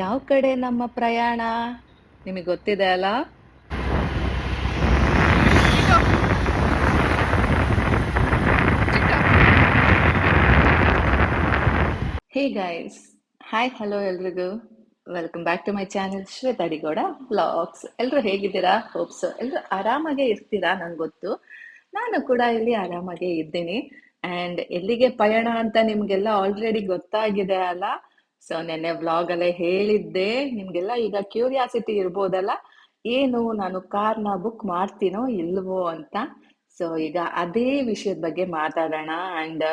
ಯಾವ ಕಡೆ ನಮ್ಮ ಪ್ರಯಾಣ? ನಿಮಗೆ ಗೊತ್ತಿದೆ ಅಲ್ಲ? ಹೇ ಗೈಸ್ ಹಾಯ್ ಹಲೋ ಎಲ್ರಿಗೂ. Welcome back to my channel Shweta Adigowda vlogs ಎಲ್ಲರೂ ಹೇಗಿದ್ದೀರಾ? ಹೋಪ್ಸ್ ಎಲ್ಲರೂ ಆರಾಮಾಗೆ ಇರ್ತೀರಾ ನಂಗೆ ಗೊತ್ತು. ನಾನು ಕೂಡ ಇಲ್ಲಿ ಆರಾಮಾಗೆ ಇದ್ದೀನಿ. ಆ್ಯಂಡ್ ಎಲ್ಲಿಗೆ ಪಯಣ ಅಂತ ನಿಮಗೆಲ್ಲ ಆಲ್ರೆಡಿ ಗೊತ್ತಾಗಿದೆ ಅಲ್ಲ? ಸೊ ನೆನ್ನೆ ಬ್ಲಾಗ್ ಅಲ್ಲೇ ಹೇಳಿದ್ದೆ. ನಿಮ್ಗೆಲ್ಲ ಈಗ ಕ್ಯೂರಿಯಾಸಿಟಿ ಇರ್ಬೋದಲ್ಲ? ಏನು ನಾನು ಕಾರ್ನ ಬುಕ್ ಮಾಡ್ತೀನೋ ಇಲ್ವೋ ಅಂತ. ಸೊ ಈಗ ಅದೇ ವಿಷಯದ ಬಗ್ಗೆ ಮಾತಾಡೋಣ ಅಂಡ್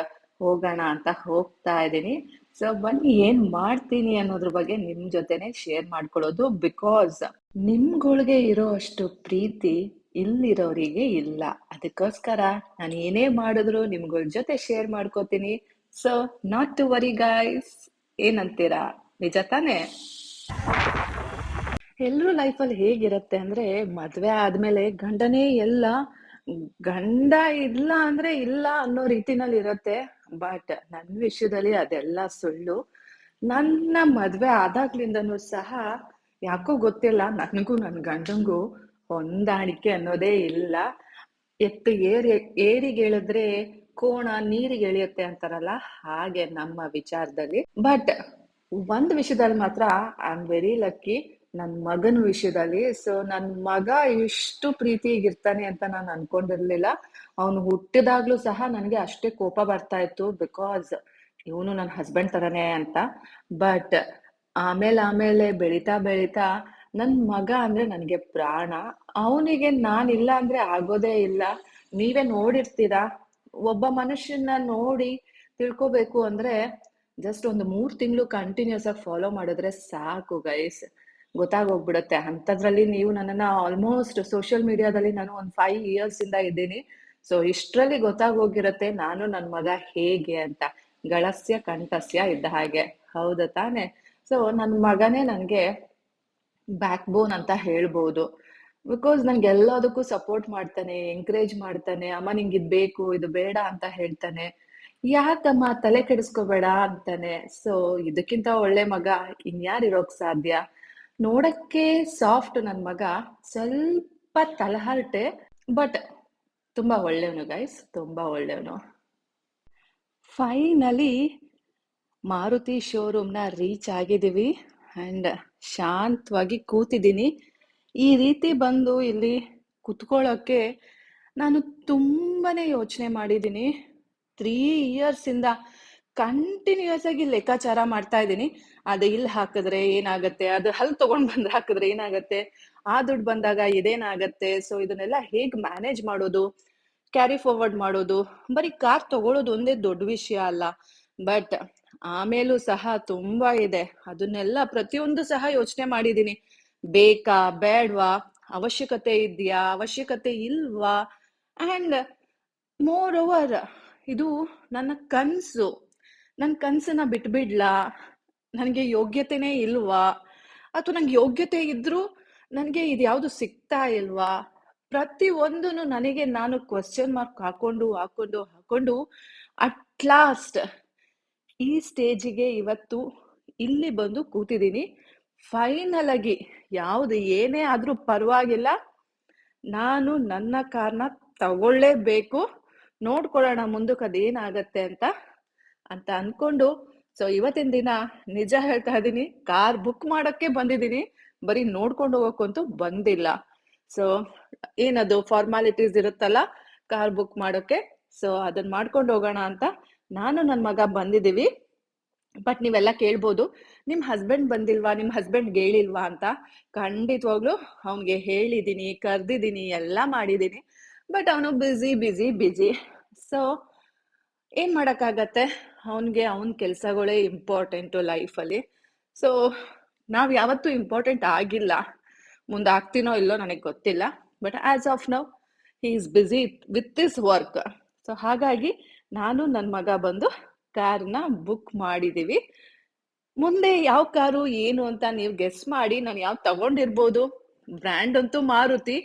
ಹೋಗೋಣ ಅಂತ ಹೋಗ್ತಾ ಇದ್ದೀನಿ. ಸೊ ಬನ್ನಿ ಏನ್ ಮಾಡ್ತೀನಿ ಅನ್ನೋದ್ರ ಬಗ್ಗೆ ನಿಮ್ ಜೊತೆನೆ ಶೇರ್ ಮಾಡ್ಕೊಳ್ಳೋದು ಬಿಕಾಸ್ ನಿಮ್ಗಳಿಗೆ ಇರೋ ಅಷ್ಟು ಪ್ರೀತಿ ಇಲ್ಲಿರೋರಿಗೆ ಇಲ್ಲ. ಅದಕ್ಕೋಸ್ಕರ ನಾನು ಏನೇ ಮಾಡಿದ್ರು ನಿಮ್ಗಳ ಜೊತೆ ಶೇರ್ ಮಾಡ್ಕೋತೀನಿ. So not to worry guys ಏನಂತೀರಾ? ನಿಜ ತಾನೇ? ಲೈಫ್ ಅಲ್ಲಿ ಹೇಗಿರುತ್ತೆ ಅಂದ್ರೆ ಮದ್ವೆ ಆದ್ಮೇಲೆ ಗಂಡನೇ ಎಲ್ಲ ಗಂಡ ಇಲ್ಲ ಅಂದ್ರೆ ಇಲ್ಲ ಅನ್ನೋ ರೀತಿನಲ್ಲಿ ಇರತ್ತೆ. ಬಟ್ ನನ್ನ ವಿಷಯದಲ್ಲಿ ಅದೆಲ್ಲ ಸುಳ್ಳು. ನನ್ನ ಮದ್ವೆ ಆದಾಗ್ಲಿಂದನೂ ಸಹ ಯಾಕೋ ಗೊತ್ತಿಲ್ಲ, ನನಗೂ ನನ್ನ ಗಂಡಂಗೂ ಹೊಂದಾಣಿಕೆ ಅನ್ನೋದೇ ಇಲ್ಲ. ಎತ್ತು ಏರಿ, ಏರಿಗೆ ಹೇಳಿದ್ರೆ ಕೋಣ ನೀರಿಗೆ ಎಳೆಯುತ್ತೆ ಅಂತಾರಲ್ಲ, ಹಾಗೆ ನಮ್ಮ ವಿಚಾರದಲ್ಲಿ. ಬಟ್ ಒಂದ್ ವಿಷಯದಲ್ಲಿ ಮಾತ್ರ ಐ ಆಮ್ ವೆರಿ ಲಕ್ಕಿ ನನ್ನ ಮಗನ ವಿಷಯದಲ್ಲಿ. ಸೊ ನನ್ನ ಮಗ ಇಷ್ಟು ಪ್ರೀತಿಗಿರ್ತಾನೆ ಅಂತ ನಾನು ಅನ್ಕೊಂಡಿರ್ಲಿಲ್ಲ. ಅವನು ಹುಟ್ಟಿದಾಗ್ಲೂ ಸಹ ನನಗೆ ಅಷ್ಟೇ ಕೋಪ ಬರ್ತಾ ಇತ್ತು ಬಿಕಾಸ್ ಇವನು ನನ್ನ ಹಸ್ಬೆಂಡ್ ತರನೇ ಅಂತ. ಬಟ್ ಆಮೇಲೆ ಆಮೇಲೆ ಬೆಳೀತಾ ಬೆಳೀತಾ ನನ್ನ ಮಗ ಅಂದ್ರೆ ನನಗೆ ಪ್ರಾಣ. ಅವನಿಗೆ ನಾನಿಲ್ಲ ಅಂದ್ರೆ ಆಗೋದೇ ಇಲ್ಲ. ನೀವೇ ನೋಡಿರ್ತೀರಾ? ಒಬ್ಬ ಮನುಷ್ಯನ ನೋಡಿ ತಿಳ್ಕೊಬೇಕು ಅಂದ್ರೆ ಜಸ್ಟ್ ಒಂದು ಮೂರ್ ತಿಂಗಳು ಕಂಟಿನ್ಯೂಸ್ ಆಗಿ ಫಾಲೋ ಮಾಡಿದ್ರೆ ಸಾಕು ಗೈಸ್ ಗೊತ್ತಾಗೋಗ್ಬಿಡುತ್ತೆ. ಅಂಥದ್ರಲ್ಲಿ ನೀವು ನನ್ನನ್ನ ಆಲ್ಮೋಸ್ಟ್ ಸೋಷಿಯಲ್ ಮೀಡಿಯಾದಲ್ಲಿ ನಾನು ಒಂದು ಫೈವ್ ಇಯರ್ಸ್ ಇಂದ ಇದ್ದೀನಿ. ಸೊ ಇಷ್ಟರಲ್ಲಿ ಗೊತ್ತಾಗೋಗಿರತ್ತೆ ನಾನು ನನ್ನ ಮಗ ಹೇಗೆ ಅಂತ. ಗಳಸ್ಯ, ಕಂಠಸ್ಯ ಇದ್ದ ಹಾಗೆ. ಹೌದಾ ತಾನೆ? ಸೊ ನನ್ನ ಮಗನೇ ನನಗೆ ಬ್ಯಾಕ್ ಬೋನ್ ಅಂತ ಹೇಳ್ಬೋದು. ಬಿಕಾಸ್ ನನ್ಗೆ ಎಲ್ಲದಕ್ಕೂ ಸಪೋರ್ಟ್ ಮಾಡ್ತಾನೆ ಎಂಕರೇಜ್ ಮಾಡ್ತಾನೆ, ಅಮ್ಮ, ನಿಂಗೆ ಇದು ಬೇಕು, ಇದು ಬೇಡ ಅಂತ ಹೇಳ್ತಾನೆ. ಯಾಕಮ್ಮ ತಲೆ ಕೆಡಿಸ್ಕೋಬೇಡ? ಅಂತಾನೆ. ಸೊ ಇದಕ್ಕಿಂತ ಒಳ್ಳೆ ಮಗ ಇನ್ಯಾರು ಇರೋಕ್ ಸಾಧ್ಯ? ನೋಡಕ್ಕೆ ಸಾಫ್ಟ್ ನನ್ನ ಮಗ, ಸ್ವಲ್ಪ ತಲಹರಟೆ ಬಟ್ ತುಂಬಾ ಒಳ್ಳೆಯವನು ಗೈಸ್ ತುಂಬಾ ಒಳ್ಳೆಯವನು ಫೈನಲಿ ಮಾರುತಿ ಶೋರೂಮ್ನ ರೀಚ್ ಆಗಿದ್ದೀವಿ ಅಂಡ್ ಶಾಂತವಾಗಿ ಕೂತಿದ್ದೀನಿ. ಈ ರೀತಿ ಬಂದು ಇಲ್ಲಿ ಕುತ್ಕೊಳ್ಳೋಕ್ಕೆ ನಾನು ತುಂಬಾನೇ ಯೋಚನೆ ಮಾಡಿದ್ದೀನಿ. ತ್ರೀ ಇಯರ್ಸಿಂದ ಕಂಟಿನ್ಯೂಸ್ ಆಗಿ ಲೆಕ್ಕಾಚಾರ ಮಾಡ್ತಾ ಇದ್ದೀನಿ. ಅದು ಇಲ್ಲಿ ಹಾಕಿದ್ರೆ ಏನಾಗತ್ತೆ? ಅದು ಅಲ್ಲಿ ತಗೊಂಡ್ ಬಂದ್ರೆ ಹಾಕಿದ್ರೆ ಏನಾಗತ್ತೆ? ಆ ದುಡ್ಡು ಬಂದಾಗ ಇದೇನಾಗತ್ತೆ? ಸೊ ಇದನ್ನೆಲ್ಲ ಹೇಗ್ ಮ್ಯಾನೇಜ್ ಮಾಡೋದು? ಕ್ಯಾರಿ ಫಾರ್ವರ್ಡ್ ಮಾಡೋದು? ಬರೀ ಕಾರ್ ತಗೊಳ್ಳೋದು ಒಂದೇ ದೊಡ್ಡ ವಿಷಯ ಅಲ್ಲ. ಬಟ್ ಆಮೇಲೂ ಸಹ ತುಂಬಾ ಇದೆ. ಅದನ್ನೆಲ್ಲ ಪ್ರತಿಯೊಂದು ಸಹ ಯೋಚನೆ ಮಾಡಿದೀನಿ ಬೇಕಾ, ಬೇಡ್ವಾ, ಅವಶ್ಯಕತೆ ಇದೆಯಾ, ಅವಶ್ಯಕತೆ ಇಲ್ವಾ? ಅಂಡ್ ಮೋರ್ ಓವರ್ ಇದು ನನ್ನ ಕನಸು. ನನ್ನ ಕನ್ಸನ್ನ ಬಿಟ್ಬಿಡ್ಲಾ? ನನಗೆ ಯೋಗ್ಯತೆನೇ ಇಲ್ವಾ? ಅಥವಾ ನಂಗೆ ಯೋಗ್ಯತೆ ಇದ್ರೂ ನನಗೆ ಇದು ಯಾವುದು ಸಿಗ್ತಾ ಇಲ್ವಾ? ಪ್ರತಿ ಒಂದನ್ನು ನನಗೆ ನಾನು ಕ್ವಶನ್ ಮಾರ್ಕ್ ಹಾಕೊಂಡು ಹಾಕೊಂಡು ಹಾಕೊಂಡು ಅಟ್ ಲಾಸ್ಟ್ ಈ ಸ್ಟೇಜಿಗೆ ಇವತ್ತು ಇಲ್ಲಿ ಬಂದು ಕೂತಿದ್ದೀನಿ. ಫೈನಲ್ ಆಗಿ ಯಾವುದು ಏನೇ ಆದರೂ ಪರವಾಗಿಲ್ಲ. ನಾನು ನನ್ನ ಕಾರ್ನ ತಗೊಳ್ಳೇಬೇಕು. ನೋಡ್ಕೊಳ್ಳೋಣ ಮುಂದಕ್ಕೆ ಅದೇನಾಗತ್ತೆ ಅಂತ ಅಂತ ಅನ್ಕೊಂಡು ಸೊ ಇವತ್ತಿನ ದಿನ ನಿಜ ಹೇಳ್ತಾ ಇದ್ದೀನಿ, ಕಾರ್ ಬುಕ್ ಮಾಡೋಕ್ಕೆ ಬಂದಿದ್ದೀನಿ, ಬರೀ ನೋಡ್ಕೊಂಡು ಹೋಗೋಕ್ಕಂತೂ ಬಂದಿಲ್ಲ. ಸೊ ಏನದು ಫಾರ್ಮಾಲಿಟೀಸ್ ಇರುತ್ತಲ್ಲ, ಕಾರ್ ಬುಕ್ ಮಾಡೋಕ್ಕೆ ಸೊ ಅದನ್ನ ಮಾಡ್ಕೊಂಡು ಹೋಗೋಣ ಅಂತ ನಾನು, ನನ್ನ ಮಗ ಬಂದಿದ್ದೀವಿ. ಬಟ್ ನೀವೆಲ್ಲ ಕೇಳ್ಬೋದು ನಿಮ್ಮ ಹಸ್ಬೆಂಡ್ ಬಂದಿಲ್ವಾ? ನಿಮ್ಮ ಹಸ್ಬೆಂಡ್ ಹೇಳಿಲ್ವಾ? ಅಂತ ಖಂಡಿತವಾಗ್ಲು ಅವನಿಗೆ ಹೇಳಿದ್ದೀನಿ ಕರೆದಿದ್ದೀನಿ ಎಲ್ಲ ಮಾಡಿದ್ದೀನಿ ಬಟ್ ಅವನು ಬ್ಯುಸಿ ಬ್ಯುಸಿ ಬ್ಯುಸಿ ಸೊ ಏನ್ ಮಾಡೋಕ್ಕಾಗತ್ತೆ? ಅವನಿಗೆ ಅವನ್ ಕೆಲಸಗಳೇ ಇಂಪಾರ್ಟೆಂಟು ಲೈಫಲ್ಲಿ ಸೊ ನಾವು ಯಾವತ್ತೂ ಇಂಪಾರ್ಟೆಂಟ್ ಆಗಿಲ್ಲ. ಮುಂದೆ ಆಗ್ತೀನೋ ಇಲ್ಲೋ ನನಗೆ ಗೊತ್ತಿಲ್ಲ. But as of now he is busy with this work so ಹಾಗಾಗಿ ನಾನು ನನ್ನ ಮಗ ಬಂದು ಕಾರ್ನ ಬುಕ್ ಮಾಡಿದೀವಿ ಮುಂದೆ ಯಾವ ಕಾರು, ಏನು ಅಂತ ನೀವು ಗೆಸ್ ಮಾಡಿ, ನಾನು ಯಾವ ತಗೊಂಡಿರ್ಬೋದು? ಬ್ರ್ಯಾಂಡ್ ಅಂತೂ ಮಾರುತಿ.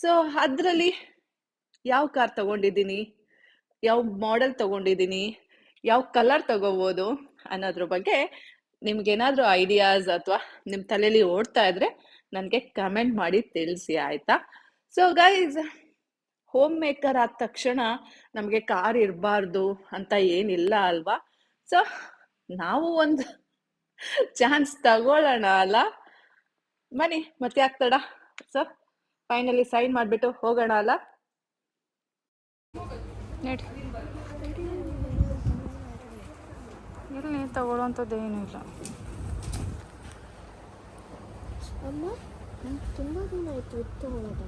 ಸೊ ಅದರಲ್ಲಿ ಯಾವ ಕಾರ್ ತಗೊಂಡಿದ್ದೀನಿ? ಯಾವ ಮಾಡೆಲ್ ತಗೊಂಡಿದ್ದೀನಿ? ಯಾವ ಕಲರ್ ತಗೋಬೋದು? ಅನ್ನೋದ್ರ ಬಗ್ಗೆ ನಿಮ್ಗೇನಾದರೂ ಐಡಿಯಾಸ್ ಅಥವಾ ನಿಮ್ಮ ತಲೆಯಲ್ಲಿ ಓಡ್ತಾ ಇದ್ರೆ ನನಗೆ ಕಮೆಂಟ್ ಮಾಡಿ ತಿಳಿಸಿ, ಆಯ್ತಾ? ಸೊ ಗೈಸ್ ಹೋಮ್ ಮೇಕರ್ ಆದ ತಕ್ಷಣ ನಮಗೆ ಕಾರ್ ಇರಬಾರ್ದು ಅಂತ ಏನಿಲ್ಲ ಅಲ್ವಾ? ಸೊ ನಾವು ಒಂದು ಚಾನ್ಸ್ ತಗೊಳ್ಳೋಣ ಅಲ್ಲ? ಬನ್ನಿ ಮತ್ತೆ ಆಗ್ತಡ ಸೊ ಫೈನಲಿ ಸೈನ್ ಮಾಡಿಬಿಟ್ಟು ಹೋಗೋಣ ಅಲ್ಲ? ಇಲ್ಲಿ ತಗೊಳ್ಳೋಂಥದ್ದು ಏನೂ ಇಲ್ಲ. ಅಮ್ಮ ತುಂಬ ದಿನ ಆಯಿತು ತಗೊಳ್ಳೋದು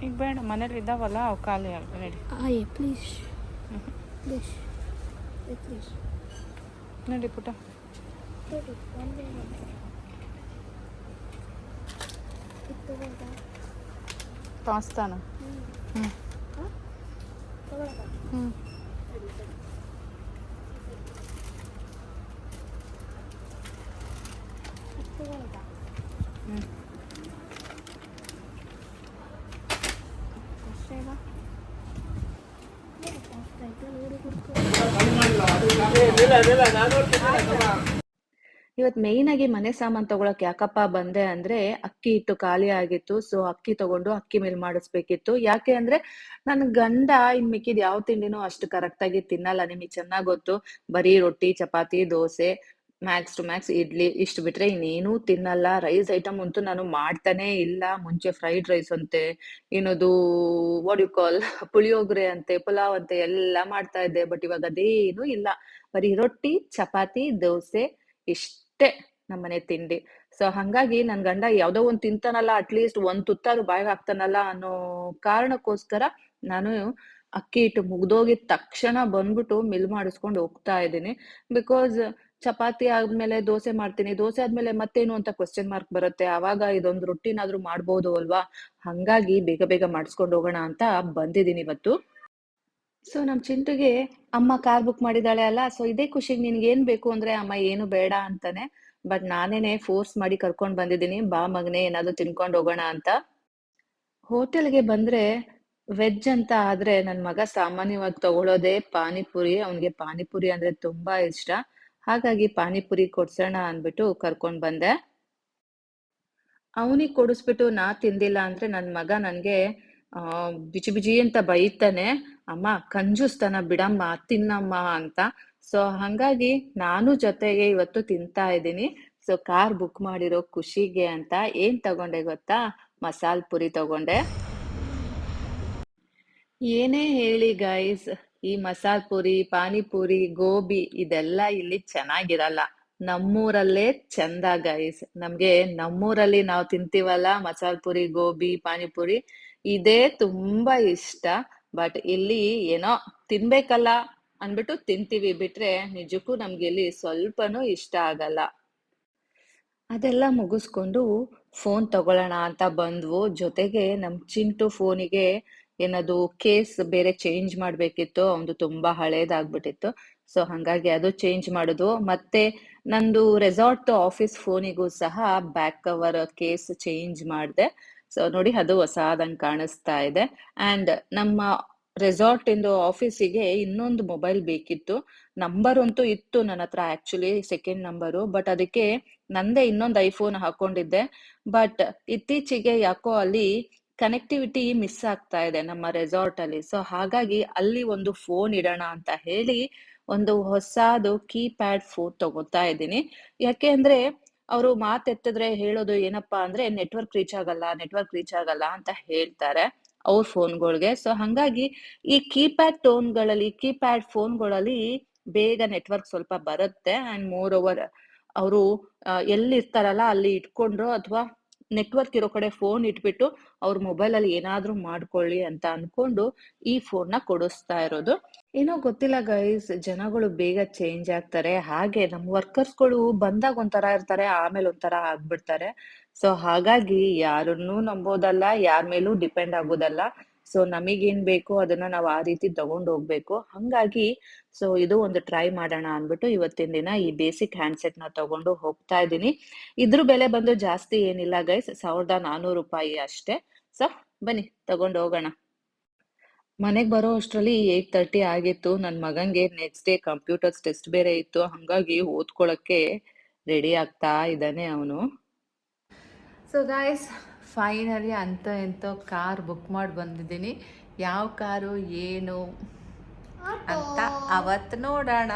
ಈಗ ಬೇಡ ಮನೇಲಿ ಇದ್ದಾವಲ್ಲ ಅವು ಖಾಲಿ ಆಗಬೇಡಿ ಆಯ್ ಪ್ಲೀಸ್ ಪ್ಲೀಸ್ ಪ್ಲೀಸ್ ನೋಡಿ ಪುಟ. ಕಾಸ್ತಾನ ಪಾಸ್ತಾನ ಹ್ಞೂ ಹ್ಞೂ ಇವತ್ತು ಮೇನ್ ಆಗಿ ಮನೆ ಸಾಮಾನ್ ತಗೊಳಕ್ ಯಾಕಪ್ಪ ಬಂದೆ ಅಂದ್ರೆ ಅಕ್ಕಿ ಇತ್ತು ಖಾಲಿ ಆಗಿತ್ತು ಸೊ ಅಕ್ಕಿ ತಗೊಂಡು ಅಕ್ಕಿ ಮೇಲ್ ಮಾಡಿಸ್ಬೇಕಿತ್ತು. ಯಾಕೆ ಅಂದ್ರೆ ನನ್ ಗಂಡ ಇನ್ ಮಿಕ್ಕಿದ್ ಯಾವ ತಿಂಡಿನೂ ಅಷ್ಟು ಕರೆಕ್ಟ್ ಆಗಿ ತಿನ್ನಲ್ಲ, ನಿಮಗೆ ಚೆನ್ನಾಗ್ ಗೊತ್ತು. ಬರೀ ರೊಟ್ಟಿ, chapati, dosa max to max idli ಇಷ್ಟು ಬಿಟ್ರೆ ಇನ್ನೇನು ತಿನ್ನಲ್ಲ. ರೈಸ್ ಐಟಮ್ ಅಂತೂ ನಾನು ಮಾಡ್ತಾನೆ ಇಲ್ಲ. ಮುಂಚೆ ಫ್ರೈಡ್ ರೈಸ್ ಅಂತೆ ಏನದು ವಾಟ್ ಯು ಕಾಲ್ ಪುಳಿಯೋಗರೆ ಅಂತೆ, ಪುಲಾವ್ ಅಂತೆ ಎಲ್ಲ ಮಾಡ್ತಾ ಇದ್ದೆ. ಬಟ್ ಇವಾಗ ಅದೇನು ಇಲ್ಲ. ಬರೀ ರೊಟ್ಟಿ, ಚಪಾತಿ, ದೋಸೆ ಇಷ್ಟೇ ನಮ್ಮನೆ ತಿಂಡಿ. ಸೊ ಹಂಗಾಗಿ ನನ್ ಗಂಡ ಯಾವ್ದೋ ಒಂದ್ ತಿಂತಾನಲ್ಲ ಅಟ್ಲೀಸ್ಟ್ ಒಂದ್ ತುತ್ತಾರು ಬಾಯಿಗೆ ಹಾಕ್ತಾನಲ್ಲ ಅನ್ನೋ ಕಾರಣಕ್ಕೋಸ್ಕರ ನಾನು ಅಕ್ಕಿ ಹಿಟ್ಟು ಮುಗ್ದೋಗಿದ ತಕ್ಷಣ ಬಂದ್ಬಿಟ್ಟು ಮಿಲ್ ಮಾಡಿಸ್ಕೊಂಡು ಹೋಗ್ತಾ ಇದ್ದೀನಿ. ಬಿಕಾಸ್ ಚಪಾತಿ ಆದ್ಮೇಲೆ ದೋಸೆ ಮಾಡ್ತೀನಿ. ದೋಸೆ ಆದ್ಮೇಲೆ ಮತ್ತೇನು ಅಂತ ಕ್ವಶನ್ ಮಾರ್ಕ್ ಬರುತ್ತೆ. ಆವಾಗ ಇದೊಂದು ರೊಟ್ಟಿನಾದ್ರೂ ಮಾಡ್ಬೋದು ಅಲ್ವಾ? ಹಂಗಾಗಿ ಬೇಗ ಬೇಗ ಮಾಡಿಸ್ಕೊಂಡು ಹೋಗೋಣ ಅಂತ ಬಂದಿದ್ದೀನಿ ಇವತ್ತು. ಸೊ ನಮ್ ಚಿಂಟುಗೆ ಅಮ್ಮ ಕಾರ್ ಬುಕ್ ಮಾಡಿದಾಳೆ ಅಲ್ಲ? ಸೊ ಇದೇ ಖುಷಿಗೆ ನಿನ್ಗೆ ಏನ್ ಬೇಕು ಅಂದ್ರೆ, ಅಮ್ಮ, ಏನು ಬೇಡ ಅಂತಾನೆ. ಬಟ್ ನಾನೇನೆ ಫೋರ್ಸ್ ಮಾಡಿ ಕರ್ಕೊಂಡ್ ಬಂದಿದ್ದೀನಿ. ಬಾ ಮಗನೇ, ಏನಾದ್ರು ತಿನ್ಕೊಂಡ್ ಹೋಗೋಣ ಅಂತ. ಹೋಟೆಲ್ಗೆ ಬಂದ್ರೆ ವೆಜ್ ಅಂತ ಆದ್ರೆ ನನ್ ಮಗ ಸಾಮಾನ್ಯವಾಗಿ ತಗೊಳ್ಳೋದೇ ಪಾನಿಪುರಿ. ಅವನಿಗೆ ಪಾನಿಪುರಿ ಅಂದ್ರೆ ತುಂಬಾ ಇಷ್ಟ. ಹಾಗಾಗಿ ಪಾನಿಪುರಿ ಕೊಡ್ಸೋಣ ಅಂದ್ಬಿಟ್ಟು ಕರ್ಕೊಂಡ್ ಬಂದೆ. ಅವನಿಗೆ ಕೊಡಿಸ್ಬಿಟ್ಟು ನಾ ತಿಂದಿಲ್ಲ ಅಂದ್ರೆ ನನ್ನ ಮಗ ನನಗೆ ಬಿಜಿ ಬಿಜಿ ಅಂತ ಬೈತಾನೆ, ಅಮ್ಮ, ಕಂಜುಸ್ತಾನ ಬಿಡಮ್ಮ, ತಿನ್ನಮ್ಮ ಅಂತ. ಸೊ ಹಂಗಾಗಿ ನಾನು ಜೊತೆಗೆ ಇವತ್ತು ತಿಂತಾ ಇದ್ದೀನಿ. ಸೊ ಕಾರ್ ಬುಕ್ ಮಾಡಿರೋ ಖುಷಿಗೆ ಅಂತ ಏನ್ ತಗೊಂಡೆ ಗೊತ್ತಾ? ಮಸಾಲ್ ಪುರಿ ತಗೊಂಡೆ. ಏನೇ ಹೇಳಿ ಗೈಸ್ ಈ ಮಸಾಲ್ ಪುರಿ, ಪಾನಿಪುರಿ, ಗೋಬಿ ಇದೆಲ್ಲ ಇಲ್ಲಿ ಚೆನ್ನಾಗಿರಲ್ಲ. ನಮ್ಮೂರಲ್ಲೇ ಚಂದ ಗೈಸ್ ನಮ್ಗೆ ನಮ್ಮೂರಲ್ಲಿ ನಾವು ತಿಂತೀವಲ್ಲ ಮಸಾಲ್ ಪುರಿ, ಗೋಬಿ, ಪಾನಿಪುರಿ, ಇದೇ ತುಂಬಾ ಇಷ್ಟ. ಬಟ್ ಇಲ್ಲಿ ಏನೋ ತಿನ್ಬೇಕಲ್ಲ ಅನ್ಬಿಟ್ಟು ತಿಂತೀವಿ. ಬಿಟ್ರೆ ನಿಜಕ್ಕೂ ನಮ್ಗೆ ಇಲ್ಲಿ ಸ್ವಲ್ಪನೂ ಇಷ್ಟ ಆಗಲ್ಲ. ಅದೆಲ್ಲ ಮುಗಿಸ್ಕೊಂಡು ಫೋನ್ ತಗೊಳ್ಳೋಣ ಅಂತ ಬಂದ್ವು. ಜೊತೆಗೆ ನಮ್ ಚಿಂಟು ಫೋನಿಗೆ ಏನದು ಕೇಸ್ ಬೇರೆ ಚೇಂಜ್ ಮಾಡ್ಬೇಕಿತ್ತು ಅವನು ತುಂಬಾ ಹಳೇದಾಗ್ಬಿಟ್ಟಿತ್ತು. ಸೊ ಹಂಗಾಗಿ ಅದು ಚೇಂಜ್ ಮಾಡುದು. ಮತ್ತೆ ನಂದು ರೆಸಾರ್ಟ್ ಆಫೀಸ್ ಫೋನಿಗೂ ಸಹ ಬ್ಯಾಕ್ ಕವರ್ ಕೇಸ್ ಚೇಂಜ್ ಮಾಡಿದೆ. ಸೊ ನೋಡಿ ಅದು ಹೊಸದಂಗ್ ಕಾಣಿಸ್ತಾ ಇದೆ. ಅಂಡ್ ನಮ್ಮ ರೆಸಾರ್ಟ್ ಇಂದು ಆಫೀಸಿಗೆ ಇನ್ನೊಂದು ಮೊಬೈಲ್ ಬೇಕಿತ್ತು. ನಂಬರ್ ಅಂತೂ ಇತ್ತು ನನ್ನ ಹತ್ರ ಆಕ್ಚುಲಿ ಸೆಕೆಂಡ್ ನಂಬರು ಬಟ್ ಅದಕ್ಕೆ ನಂದೇ ಇನ್ನೊಂದು ಐಫೋನ್ ಹಾಕೊಂಡಿದ್ದೆ. ಬಟ್ ಇತ್ತೀಚೆಗೆ ಯಾಕೋ ಅಲ್ಲಿ ಕನೆಕ್ಟಿವಿಟಿ ಮಿಸ್ ಆಗ್ತಾ ಇದೆ ನಮ್ಮ ರೆಸಾರ್ಟ್ ಅಲ್ಲಿ. ಸೊ ಹಾಗಾಗಿ ಅಲ್ಲಿ ಒಂದು ಫೋನ್ ಇಡೋಣ ಅಂತ ಹೇಳಿ ಒಂದು ಹೊಸದು ಕೀಪ್ಯಾಡ್ ಫೋನ್ ತಗೋತಾ ಇದ್ದೀನಿ. ಯಾಕೆ ಅಂದ್ರೆ ಅವರು ಮಾತೆತ್ತಿದ್ರೆ ಹೇಳೋದು ಏನಪ್ಪಾ ಅಂದ್ರೆ ನೆಟ್ವರ್ಕ್ ರೀಚ್ ಆಗಲ್ಲ ನೆಟ್ವರ್ಕ್ ರೀಚ್ ಆಗಲ್ಲ ಅಂತ ಹೇಳ್ತಾರೆ ಅವ್ರ ಫೋನ್ಗಳಿಗೆ ಸೊ ಹಂಗಾಗಿ ಈ ಕೀಪ್ಯಾಡ್ ಟೋನ್ಗಳಲ್ಲಿ ಕೀಪ್ಯಾಡ್ ಫೋನ್ಗಳಲ್ಲಿ ಬೇಗ ನೆಟ್ವರ್ಕ್ ಸ್ವಲ್ಪ ಬರುತ್ತೆ. ಅಂಡ್ ಮೋರ್ ಓವರ್ ಅವರು ಎಲ್ಲಿರ್ತಾರಲ್ಲ ಅಲ್ಲಿ ಇಟ್ಕೊಂಡ್ರು ಅಥವಾ ನೆಟ್ವರ್ಕ್ ಇರೋ ಕಡೆ ಫೋನ್ ಇಟ್ಬಿಟ್ಟು ಅವ್ರ ಮೊಬೈಲ್ ಅಲ್ಲಿ ಏನಾದ್ರೂ ಮಾಡ್ಕೊಳ್ಳಿ ಅಂತ ಅನ್ಕೊಂಡು ಈ ಫೋನ್ನ ಕೊಡಿಸ್ತಾ ಇರೋದು. ಏನೋ ಗೊತ್ತಿಲ್ಲ ಗೈಸ್ ಜನಗಳು ಬೇಗ ಚೇಂಜ್ ಆಗ್ತಾರೆ. ಹಾಗೆ ನಮ್ಮ ವರ್ಕರ್ಸ್ಗಳು ಬಂದಾಗ ಒಂಥರ ಇರ್ತಾರೆ, ಆಮೇಲೆ ಒಂಥರ ಆಗ್ಬಿಡ್ತಾರೆ. ಸೊ ಹಾಗಾಗಿ ಯಾರನ್ನೂ ನಂಬೋದಲ್ಲ, ಯಾರ ಮೇಲೂ ಡಿಪೆಂಡ್ ಆಗೋದಲ್ಲ. ಸೊ ನಮಗೇನ್ ಬೇಕು ಅದನ್ನ ನಾವು ಆ ರೀತಿ ತಗೊಂಡ್ ಹೋಗ್ಬೇಕು. ಹಂಗಾಗಿ ಸೊ ಇದು ಒಂದು ಟ್ರೈ ಮಾಡೋಣ ಅಂದ್ಬಿಟ್ಟು ಇವತ್ತಿನ ದಿನ ಈ ಬೇಸಿಕ್ ಹ್ಯಾಂಡ್ಸೆಟ್ನ ತಗೊಂಡು ಹೋಗ್ತಾ ಇದ್ದೀನಿ. ಇದ್ರ ಬೆಲೆ ಬಂದು ಜಾಸ್ತಿ ಏನಿಲ್ಲ ಗೈಸ್, ಸಾವಿರದ ನಾನೂರು ರೂಪಾಯಿ ಅಷ್ಟೇ. ಸೊ ಬನ್ನಿ, ತಗೊಂಡು ಹೋಗೋಣ. ಮನೆಗ್ ಬರೋ ಅಷ್ಟರಲ್ಲಿ ಏಟ್ ತರ್ಟಿ ಆಗಿತ್ತು. ನನ್ನ ಮಗಂಗೆ ನೆಕ್ಸ್ಟ್ ಡೇ ಕಂಪ್ಯೂಟರ್ಸ್ ಟೆಸ್ಟ್ ಬೇರೆ ಇತ್ತು. ಹಂಗಾಗಿ ಓದ್ಕೊಳಕ್ಕೆ ರೆಡಿ ಆಗ್ತಾ ಇದ್ದಾನೆ ಅವನು. ಸೊ ಗಾಯ್ಸ್ ಫೈನಲಿ ಅಂತ ಎಂತ ಕಾರ್ ಬುಕ್ ಮಾಡಿ ಬಂದಿದ್ದೀನಿ. ಯಾವ ಕಾರು ಏನು ಅಂತ ಅವತ್ತು ನೋಡೋಣ.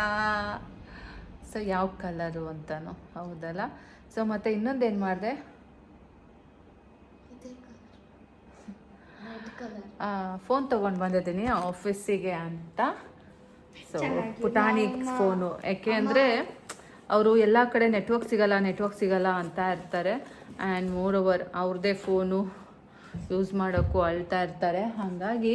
ಸೊ ಯಾವ ಕಲರು ಅಂತಾನು ಹೌದಲ್ಲ? ಸೊ ಮತ್ತೆ ಇನ್ನೊಂದೇನು ಮಾಡಿದೆ? ಫೋನ್ ತೊಗೊಂಡು ಬಂದಿದ್ದೀನಿ ಆಫೀಸಿಗೆ ಅಂತ. ಸೊ ಪುಟಾಣಿ ಫೋನು ಯಾಕೆ ಅಂದರೆ ಅವರು ಎಲ್ಲ ಕಡೆ ನೆಟ್ವರ್ಕ್ ಸಿಗಲ್ಲ ನೆಟ್ವರ್ಕ್ ಸಿಗಲ್ಲ ಅಂತ ಇರ್ತಾರೆ. ಆ್ಯಂಡ್ ಮೋರ್ ಓವರ್ ಅವ್ರದ್ದೇ ಫೋನು ಯೂಸ್ ಮಾಡೋಕ್ಕೂ ಅಳ್ತಾ ಇರ್ತಾರೆ. ಹಾಗಾಗಿ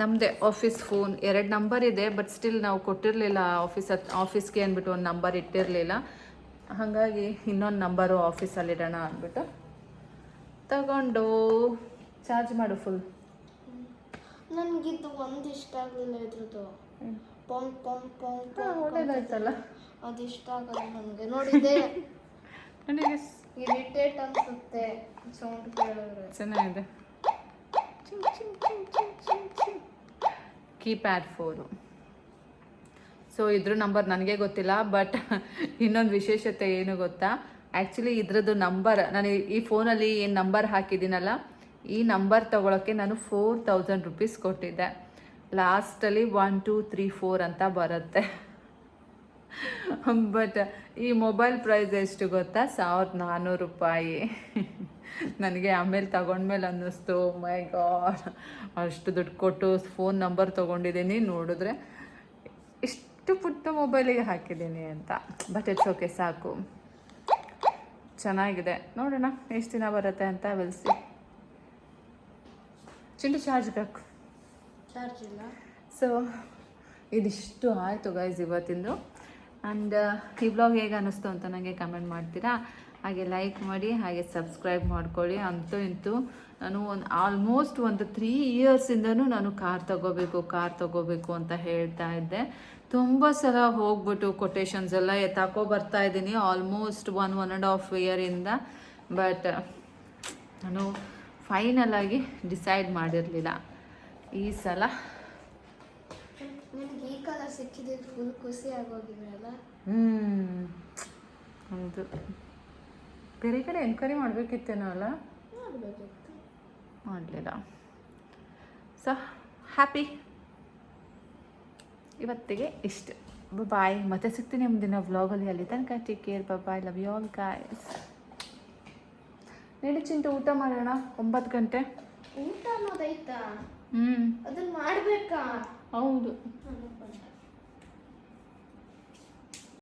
ನಮ್ಮದೇ ಆಫೀಸ್ ಫೋನ್ ಎರಡು ನಂಬರ್ ಇದೆ ಬಟ್ ಸ್ಟಿಲ್ ನಾವು ಕೊಟ್ಟಿರಲಿಲ್ಲ ಆಫೀಸ್ ಹತ್ ಆಫೀಸ್ಗೆ ಅಂದ್ಬಿಟ್ಟು ಒಂದು ನಂಬರ್ ಇಟ್ಟಿರಲಿಲ್ಲ. ಹಾಗಾಗಿ ಇನ್ನೊಂದು ನಂಬರು ಆಫೀಸಲ್ಲಿಡೋಣ ಅಂದ್ಬಿಟ್ಟು ತಗೊಂಡು ಚಾರ್ಜ್ ಮಾಡು ಫುಲ್ ನನಗಿದ್ದು ಒಂದು ಇಷ್ಟ ಆಗಲಿಲ್ಲ ಇದ್ರದ್ದು. ಪೊಂಗ್ ಪೊಂಗ್ ಪೊಂಗ್ ಪೊಂಗ್ ಒಳ್ಳೇದಾಯ್ತಲ್ಲ. ಅದು ಇಷ್ಟ ಆಗಲ್ಲ ನನಗೆ. ನೋಡಿದ್ದೆ. ನನಗೆ ಇರಿಟೇಟ್ ಅನ್ಸುತ್ತೆ ಸೌಂಡ್ ಕೇಳಿದ್ರೆ. ಚೆನ್ನಾಗಿದೆ. Keypad phone. ಸೊ ಇದ್ರ ನಂಬರ್ ನನಗೆ ಗೊತ್ತಿಲ್ಲ ಬಟ್ ಇನ್ನೊಂದು ವಿಶೇಷತೆ ಏನು ಗೊತ್ತಾ? ಆ್ಯಕ್ಚುಲಿ ಇದ್ರದ್ದು ನಂಬರ್ ನಾನು ಈ- ಈ ಫೋನಲ್ಲಿ ಏನು ನಂಬರ್ ಹಾಕಿದ್ದೀನಲ್ಲ ಈ ನಂಬರ್ ತೊಗೊಳಕ್ಕೆ ನಾನು ಫೋರ್ ತೌಸಂಡ್ ರುಪೀಸ್ ಕೊಟ್ಟಿದ್ದೆ. ಲಾಸ್ಟಲ್ಲಿ ಒನ್ ಟೂ ತ್ರೀ ಫೋರ್ ಅಂತ ಬರುತ್ತೆ. ಬಟ್ ಈ ಮೊಬೈಲ್ ಪ್ರೈಸ್ ಎಷ್ಟು ಗೊತ್ತಾ? ಸಾವಿರದ ನಾನ್ನೂರು ರೂಪಾಯಿ. ನನಗೆ ಆಮೇಲೆ ತಗೊಂಡ್ಮೇಲೆ ಅನ್ನಿಸ್ತು ಮೈ ಗಾಡ್ ಅಷ್ಟು ದುಡ್ಡು ಕೊಟ್ಟು ಫೋನ್ ನಂಬರ್ ತೊಗೊಂಡಿದ್ದೀನಿ ನೋಡಿದ್ರೆ ಇಷ್ಟು ಪುಟ್ಟ ಮೊಬೈಲಿಗೆ ಹಾಕಿದ್ದೀನಿ ಅಂತ. ಬಟ್ ಇಟ್ಸ್ ಓಕೆ ಸಾಕು. ಚೆನ್ನಾಗಿದೆ. ನೋಡೋಣ ಎಷ್ಟು ದಿನ ಬರುತ್ತೆ ಅಂತ ಬೆಳೆಸಿ ಚಿಂಟು ಚಾರ್ಜ್ ಬೇಕು. ಚಾರ್ಜ್ ಇಲ್ಲ. ಸೊ ಇದಿಷ್ಟು ಆಯಿತು ಗೈಸ್ ಇವತ್ತಿಂದು. ಆ್ಯಂಡ್ ಈ ಬ್ಲಾಗ್ ಹೇಗೆ ಅನ್ನಿಸ್ತು ಅಂತ ನನಗೆ ಕಮೆಂಟ್ ಮಾಡ್ತೀರಾ? ಹಾಗೆ ಲೈಕ್ ಮಾಡಿ, ಹಾಗೆ ಸಬ್ಸ್ಕ್ರೈಬ್ ಮಾಡ್ಕೊಳ್ಳಿ. ಅಂತೂ ಇಂತು ನಾನು ಒಂದು ಆಲ್ಮೋಸ್ಟ್ ಒಂದು ತ್ರೀ ಇಯರ್ಸಿಂದನೂ ನಾನು ಕಾರ್ ತಗೋಬೇಕು ಕಾರ್ ತಗೋಬೇಕು ಅಂತ ಹೇಳ್ತಾ ಇದ್ದೆ. ತುಂಬ ಸಲ ಹೋಗ್ಬಿಟ್ಟು ಕೊಟೇಶನ್ಸ್ ಎಲ್ಲ ಎತ್ತಾಕೋ ಬರ್ತಾ ಇದ್ದೀನಿ. Almost one one and half ಇಯರಿಂದ but ನಾನು ಫೈನಲ್ ಆಗಿ ಡಿಸೈಡ್ ಮಾಡಿರಲಿಲ್ಲ. ಈ ಸಲ ನಿನಗೆ ಈ ಕಲರ್ ಸಿಕ್ಕಿದೆ ಫುಲ್ ಖುಷಿ ಆಗೋಗಿದ್ರಲ್ಲ? ಹ್ಮ್. ಹೌದು. ಬೇರೆ ಕಡೆ ಎನ್ಕ್ವೈರಿ ಮಾಡಬೇಕಿತ್ತೇನೋ ಅಲ್ಲ? ಮಾಡಬೇಕಿತ್ತು. ಮಾಡಲಿಲ್ಲ. ಸೊ ಹ್ಯಾಪಿ ಇವತ್ತಿಗೆ ಇಷ್ಟು. ಬಾಯ್ ಮತ್ತೆ ಸಿಗ್ತೀನಿ ಮುಂದಿನ ವ್ಲಾಗಲ್ಲಿ ಅಲ್ಲಿ. ತನಕ take care bye love you all guys ನಡಿ ಚಿಂಟು ಊಟ ಮಾಡೋಣ? ಒಂಬತ್ತು ಗಂಟೆ. ಊಟ ಅನ್ನೋದೈತಾ? ಹ್ಞೂ ಅದನ್ನ ಮಾಡ್ಬೇಕಾ? ಹೌದು.